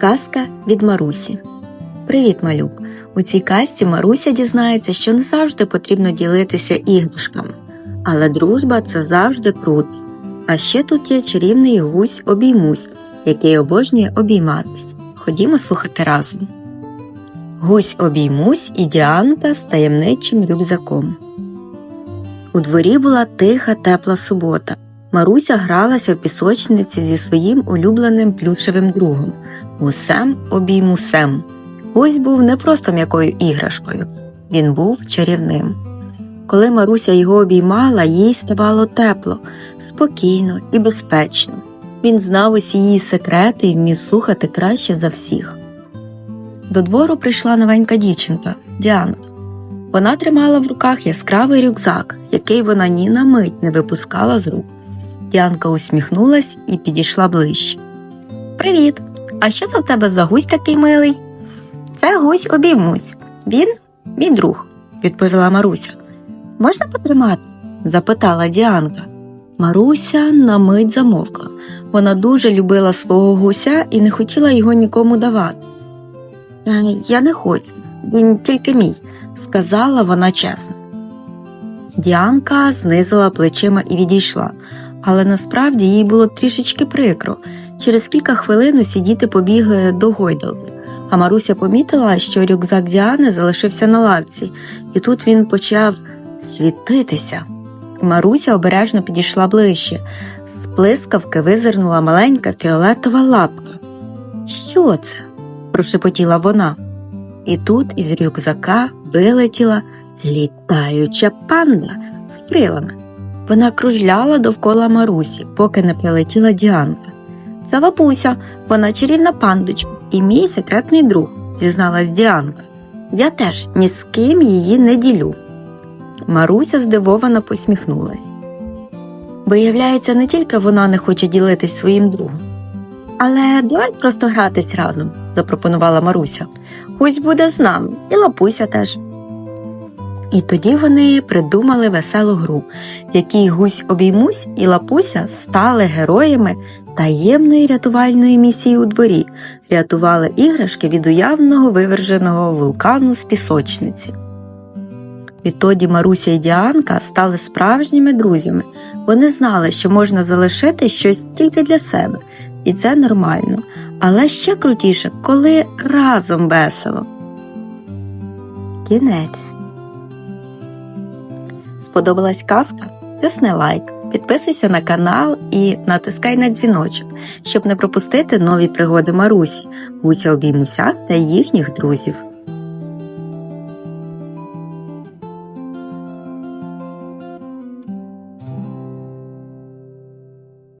Казка від Марусі. Привіт, малюк! У цій казці Маруся дізнається, що не завжди потрібно ділитися іграшками, але дружба це завжди круто. А ще тут є чарівний гусь обіймусь, який обожнює обійматись. Ходімо слухати разом. Гусь обіймусь і Діанка з таємничим рюкзаком. У дворі була тиха, тепла субота. Маруся гралася в пісочниці зі своїм улюбленим плюшевим другом гусем обіймусем. Гусь був не просто м'якою іграшкою, він був чарівним. Коли Маруся його обіймала, їй ставало тепло, спокійно і безпечно. Він знав усі її секрети і вмів слухати краще за всіх. До двору прийшла новенька дівчинка Діанка. Вона тримала в руках яскравий рюкзак, який вона ні на мить не випускала з рук. Діанка усміхнулась і підійшла ближче. Привіт! А що це в тебе за гусь такий милий? Це гусь обіймусь. Він мій друг, відповіла Маруся. Можна потримати? запитала Діанка. Маруся на мить замовкла. Вона дуже любила свого гуся і не хотіла його нікому давати. «Е, Я не хочу, він тільки мій, сказала вона чесно. Діанка знизила плечима і відійшла, але насправді їй було трішечки прикро. Через кілька хвилин усі діти побігли до гойдалки, а Маруся помітила, що рюкзак Діани залишився на лавці, і тут він почав світитися. Маруся обережно підійшла ближче. З блискавки визирнула маленька фіолетова лапка. Що це? прошепотіла вона. І тут із рюкзака вилетіла літаюча панда з крилами. Вона кружляла довкола Марусі, поки не прилетіла Діанка. Це лапуся, вона чарівна пандочка і мій секретний друг, зізналась Діанка. Я теж ні з ким її не ділю. Маруся здивовано посміхнулась. Виявляється, не тільки вона не хоче ділитись своїм другом. Але давай просто гратись разом, запропонувала Маруся. Гусь буде з нами, і лапуся теж. І тоді вони придумали веселу гру, в якій гусь обіймусь і лапуся стали героями таємної рятувальної місії у дворі, рятували іграшки від уявного виверженого вулкану з пісочниці. Відтоді Маруся і Діанка стали справжніми друзями. Вони знали, що можна залишити щось тільки для себе, і це нормально. Але ще крутіше, коли разом весело. Кінець. Сподобалась казка? Тисни лайк, підписуйся на канал і натискай на дзвіночок, щоб не пропустити нові пригоди Марусі, гуся обіймуся та їхніх друзів.